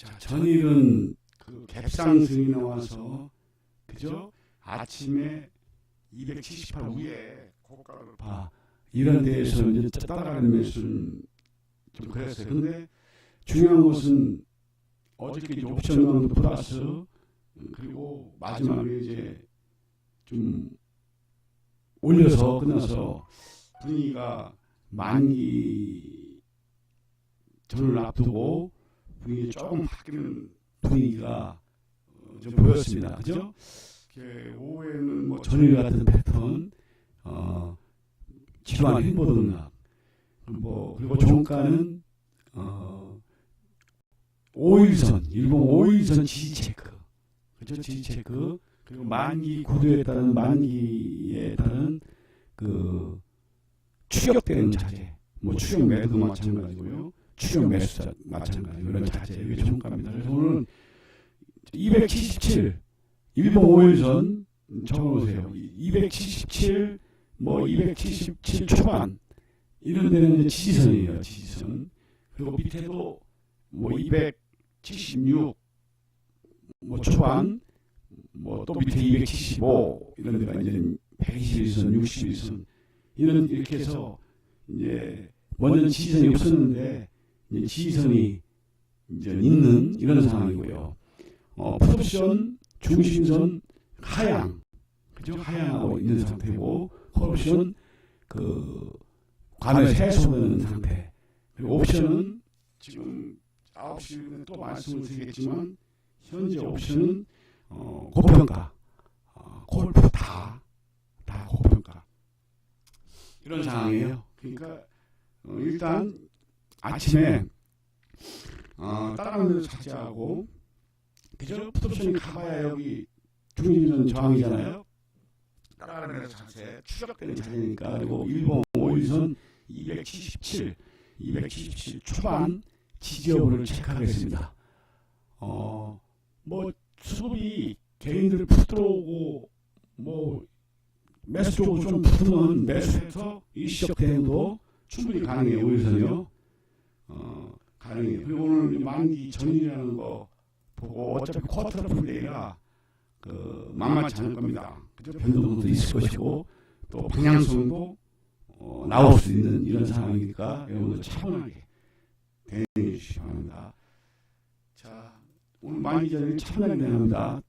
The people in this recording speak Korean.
자, 전일은 그 갭상승이 나와서 그죠? 아침에 278 위에 고가를 봐. 이런 데에서 이제 따라가는 매수는 좀 그랬어요. 근데 중요한 것은 어저께 옵션 강도 플러스 음, 그리고 마지막에 이제 좀 올려서 끝나서 분위기가 만기 전을 앞두고 분위기 조금 바뀌는 분위기가 어, 좀 보였습니다. 그죠? 오후에는 뭐 전일 같은 패턴, 어, 지루한 행보등락, 뭐 그리고 종가는 어, 5일선, 일본 5일선 지지 체크, 그죠? 지지 체크, 그리고 만기 구도에 따른 만기에 따른 그 추격되는 자재, 뭐 추격 매도도 마찬가지고요. 추격 매수자 마찬가지 이런 자재 이게 종가입니다. 그래서 오늘은 277 일본 5일선 적어보세요. 277, 뭐 277 초반. 이런 데는 이제 지지선이에요. 지지선. 그리고 밑에도 뭐 276, 뭐 초반, 뭐 또 밑에 275 이런 데가 이제 121선, 61선. 이런 이렇게 해서 이제 먼저는 지지선이 없었는데 지지선이 이제 있는 이런 상황이고요. 어, 풋옵션 중심선 하향. 그죠? 하향하고 있는 상태고 콜옵션 그 관을 해소되는 상태. 그리고 옵션은 지금 9시에 또 말씀을 드리겠지만 현재 옵션은 어, 고평가 어, 콜프 다, 다 고평가. 이런 상황이에요. 그러니까 어, 일단 아침에 어, 따라가는 데서 자제하고 그죠? 풋옵션이 가봐야 여기 중립선 저항이잖아요. 따라가는 데서 자세, 추적되는 자세니까 그리고 일본 5일선 277, 277 초반 지지 여부를 체크하겠습니다. 어, 뭐 수급이 개인들 푹 들어오고 뭐 매수 쪽으로 좀 붙으면 매수해서 일시적 대응도 충분히 가능해요. 5일선이요. 어, 가능해요. 그리고 오늘 만기 전일이라는 거 보고 어차피 쿼터 플레이가 그 만만치 않을 겁니다. 그죠? 변동도 있을 것이고 또 방향성도 어, 나올 수 있는 이런 상황이니까 여러분들 차분하게 대응해 주시기 바랍니다. 자, 오늘 만기 전에 차분하게 대응합니다.